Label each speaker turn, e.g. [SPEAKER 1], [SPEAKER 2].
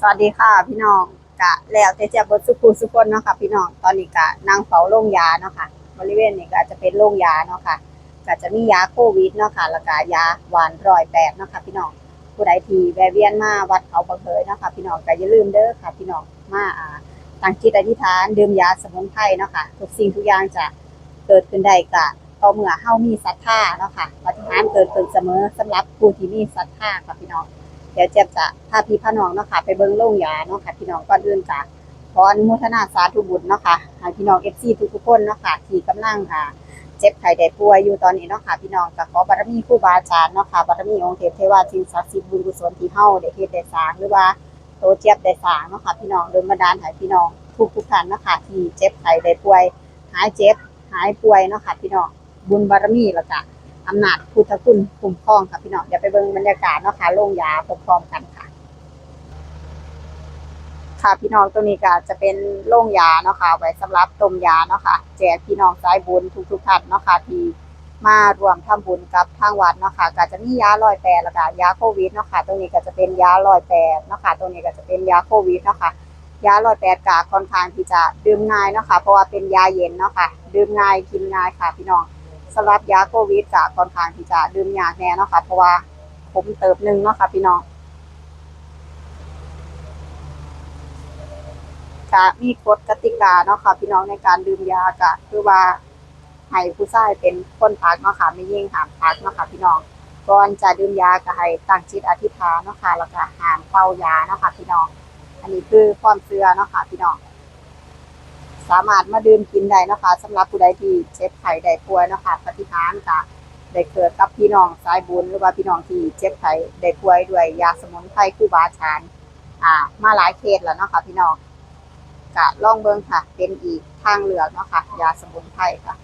[SPEAKER 1] สวัสดีค่ะพี่น้องกะแล้วแต่จะบดสุขุสุคนเนาะค่ะพี่น้องตอนนี้กะนั่งเฝ้าโรงยาเนาะค่ะบริเวณนี้ก็จะเป็นโรงยาเนาะค่ะก็จะมียาโควิดเนาะค่ะแล้วก็ยาหวานร้อยแปดเนาะค่ะพี่น้องผู้ใดที่แวะเวียนมาวัดเขาบังเผยเนาะค่ะพี่น้องก็อย่าลืมเด้อค่ะพี่น้องมาอ่าตั้งจิตอธิษฐานดื่มยาสมุนไพรเนาะค่ะทุกสิ่งทุกอย่างจะเกิดขึ้นได้กะต่อเมื่อเฮามีศรัทธาเนาะค่ะปฏิหารเกิดขึ้นเสมอสำหรับผู้ที่มีศรัทธาค่ะพี่น้อง เดี๋ยวเจ็บจะพาพี่พาน้องเนาะค่ะไปเบิ่งโรงยาเนาะค่ะพี่น้องก่อนอื่นจ้ะขออนุโมทนาสาธุบุญเนาะค่ะให้พี่น้อง FC ทุกๆคนเนาะค่ะที่กำลังอ่าเจ็บไข้ได้ป่วยอยู่ตอนนี้เนาะค่ะพี่น้องก็ขอบารมีครูบาอาจารย์เนาะค่ะบารมีองค์เทพเทวาสิ่งศักดิ์สิทธิ์บุญกุศลที่เฮาได้เฮ็ดได้สร้างหรือว่าโตเจ็บได้สร้างเนาะค่ะพี่น้องโดยบันดาลให้พี่น้องทุกๆท่านเนาะค่ะที่เจ็บไข้ได้ป่วย หายเจ็บหายป่วยเนาะค่ะพี่น้องบุญบารมีแล้วก็ อำนาจพุทธคุณคุ้มครองค่ะพี่น้องเดี๋ยวไปเบิ่งบรรยากาศเนาะค่ะโรงยาพร้อมๆกันค่ะ ค่ะพี่น้องตัวนี้ก็จะเป็นโรงยาเนาะค่ะไว้สำหรับต้มยาเนาะค่ะแจกพี่น้องสายบุญทุกๆท่านเนาะค่ะที่มารวมทำบุญกับทางวัดเนาะค่ะก็จะมียาลอยแปดแล้วก็ยาโควิดเนาะค่ะตรงนี้ก็จะเป็นยาลอยแปดเนาะค่ะตรงนี้ก็จะเป็นยาโควิดเนาะค่ะยาลอยแปดก็ค่อนข้างที่จะดื่มง่ายเนาะค่ะเพราะว่าเป็นยาเย็นเนาะค่ะดื่มง่ายกินง่ายค่ะพี่น้อง สำหรับยาโควิดจากค่อนข้างที่จะดื่มยากแน่เนาะค่ะเพราะว่าผมเติบหนึ่งเนาะค่ะพี่น้องก็มีกฎกติกาเนาะค่ะพี่น้องในการดื่มยาก็คือว่าให้ผู้ชายเป็นคนพักเนาะค่ะไม่ยิ่งห้ามพักเนาะค่ะพี่น้องก่อนจะดื่มยาก็ให้ตั้งจิตอธิษฐานเนาะค่ะแล้วก็ห้ามเป่ายาเนาะค่ะพี่น้อง อันนี้คือความเชื่อเนาะค่ะพี่น้อง สามารถมาดื่มกินได้นะคะสำหรับผู้ใดที่เจ็บไข้ได้ป่วยนะคะปฏิหารย์กะได้เกิดกับพี่น้องสายบุญหรือว่าพี่น้องที่เจ็บไข้ได้ป่วยด้วยยาสมุนไพรคู่บาอาจารย์อ่ามาหลายเคสแล้วเนาะค่ะพี่น้องกะล่องเบิงค่ะ เป็นอีกทางเลือกเนาะค่ะยาสมุนไพรค่ะ